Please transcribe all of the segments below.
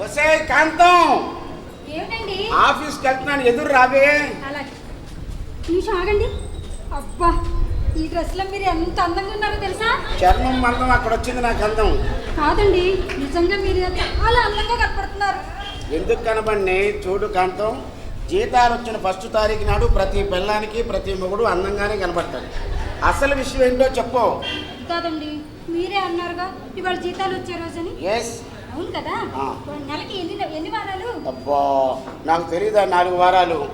వసే కాంతం. ఏమిటండి? ఆఫీస్కి వెళ్తున్నాను ఎదురు రావే. అలాగే. నిమిషం ఆగండి. అబ్బా ఈ డ్రెస్లో మీరు ఎంత అందంగా ఉన్నారో తెలుసా? చర్మం మందం అక్కడ వచ్చింది నాకు అందం కాదండి నిజంగా మీరు చాలా అందంగా కనపడుతున్నారు. ఎందుకు కనబడిని చూడు కాంతం జీతాలు వచ్చిన ఫస్ట్ తారీఖు నాడు ప్రతి పిల్లానికి ప్రతి మొగుడు అందంగానే కనబడతాడు అసలు విషయం ఏంటో చెప్పు. కాదండి మీరే అన్నారుగా ఇవాళ జీతాలు వచ్చే రోజని. ఎస్ అవును కదా. నెలకి ఎన్ని ఎన్ని వారాలు? అబ్బా నాకు తెలియదా నాలుగు వారాలు?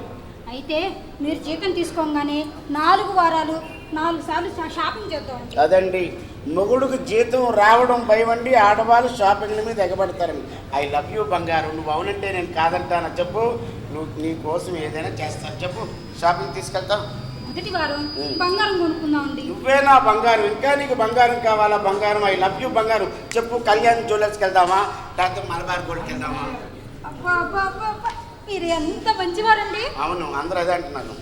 అయితే మీరు జీతం తీసుకోగానే నాలుగు వారాలు నాలుగు సార్లు షాపింగ్ చేద్దాం. అదండి. మొగుడుకు జీతం రావడం భయమండి ఆడవాళ్ళు షాపింగ్ల మీద ఎగబడతారండి ఐ లవ్ యూ బంగారు. నువ్వు అవునంటే నేను కాదంటానా? చెప్పు. నువ్వు నీ కోసం ఏదైనా చేస్తాను. చెప్పు. షాపింగ్ తీసుకెళ్తావు మొదటి వారం. బంగారం కొనుక్కుందామండి. నువ్వే నా బంగారం ఇంకా నీకు బంగారం కావాలా? బంగారం ఐ లవ్ యూ బంగారం. చెప్పు కళ్యాణ్ జ్యువెలర్స్కి వెళ్దామా? లేకపోతే మలబార్ గోల్డ్కి వెళ్దామా? అబ్బా అబ్బా అబ్బా అబ్బా. మీరు ఎంత మంచివారండి. అవును అందరూ అదే అంటున్నారు.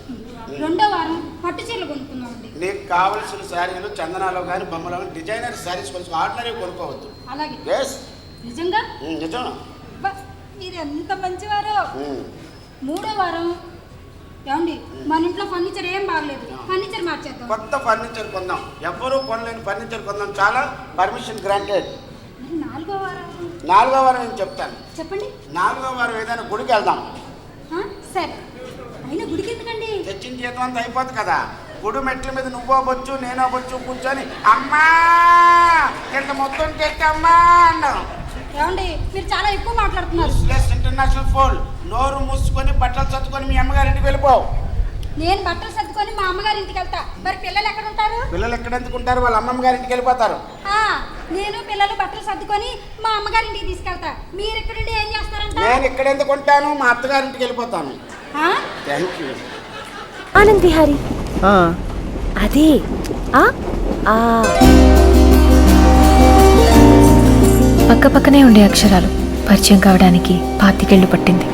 రెండో వారం పట్టు చీరలు కొనుక్కుందామండి. నీకు కావలసిన శారీలు చందనాలో కానీ బొమ్మలో కానీ డిజైనర్ శారీస్ కొనుక్కో ఆర్డినరీ కొనుక్కోవద్దు. అలాగే. ఎస్ నిజంగా? నిజం మీరు ఎంత మంచివారో. మూడో వారం ఏమండి? మన ఇంట్లో ఫర్నిచర్ ఏం బాగలేదు. ఫర్నిచర్ మార్చేద్దాం. కొత్త ఫర్నిచర్ కొందాం. ఎవ్వరూ కొనలేని ఫర్నిచర్ కొందాం. చాలా పర్మిషన్ గ్రాంటెడ్ నాలుగో వారం నాలుగో వారం నేను చెప్తాను. చెప్పండి. నాలుగో వారం ఏదైనా గుడికి వెళ్దాం. సరే. అయినా గుడికి ఎందుకండి? తెచ్చిన జీతం అంతా అయిపోతుంది కదా. గుడి మెట్ల మీద నువ్వో బొచ్చు నేనో బొచ్చు కూర్చొని అమ్మా! ఇంత మొత్తం తెచ్చి అమ్మా అన్నాం. ఏమండి మీరు చాలా ఎక్కువ మాట్లాడుతున్నారు. యూస్లెస్ ఇంటర్నేషనల్ ఫోన్ నోరు మూసుకొని బట్టలు చదువుకొని మీ అమ్మగారింటికి వెళ్ళిపో నేను బట్టలు సర్దుకొని మా అమ్మగారి ఇంటికి వెళ్తా. మరి పిల్లలు ఎక్కడ ఉంటారు పిల్లలు ఎక్కడ ఎందుకుంటారు వాళ్ళ అమ్మమ్మ గారింటికి వెళ్ళిపోతారు. ఆ, నేను పిల్లలు బట్టలు సర్దుకొని మా అమ్మగారి ఇంటికి తీసుకెళ్తా. మీరు ఎక్కడుండి ఏం చేస్తారంట? నేను ఇక్కడ ఎందుకు ఉంటాను మా అత్తగారింటికి వెళ్ళిపోతాను. ఆ? Thank you Anand Vihari. అదే. ఆ? ఆ. పక్కపక్కనే ఉండే అక్షరాలు పరిచయం కావడానికి పాతికేళ్ళు పట్టింది.